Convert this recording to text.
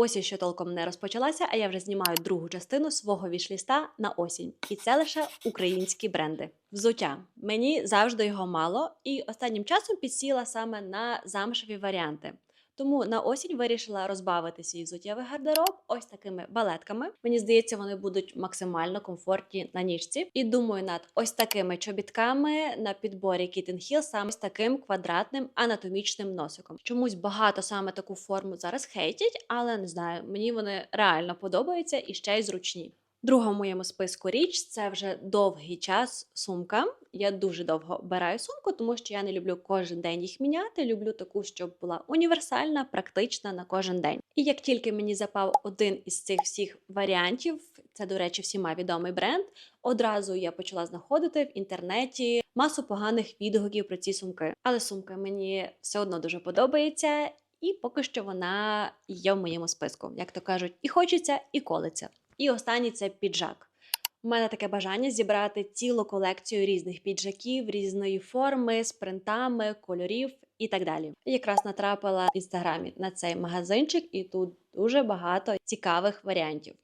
Осінь ще толком не розпочалася, а я вже знімаю другу частину свого вішліста на осінь. І це лише українські бренди. Взуття. Мені завжди його мало, і останнім часом підсіла саме на замшеві варіанти. Тому на осінь вирішила розбавити свій взуттєвий гардероб ось такими балетками. Мені здається, вони будуть максимально комфортні на ніжці. І думаю, над ось такими чобітками на підборі Kitten Hill саме з таким квадратним анатомічним носиком. Чомусь багато саме таку форму зараз хейтять, але не знаю, мені вони реально подобаються і ще й зручні. Друга в моєму списку річ це вже довгий час сумка. Я дуже довго обираю сумку, тому що я не люблю кожен день їх міняти. Люблю таку, щоб була універсальна, практична на кожен день. І як тільки мені запав один із цих всіх варіантів, це, до речі, всіма відомий бренд. Одразу я почала знаходити в інтернеті масу поганих відгуків про ці сумки. Але сумка мені все одно дуже подобається, і поки що вона є в моєму списку. Як то кажуть, і хочеться, і колиться. І останній це піджак. У мене таке бажання зібрати цілу колекцію різних піджаків, різної форми, з принтами, кольорів і так далі. Якраз натрапила в інстаграмі на цей магазинчик, і тут дуже багато цікавих варіантів.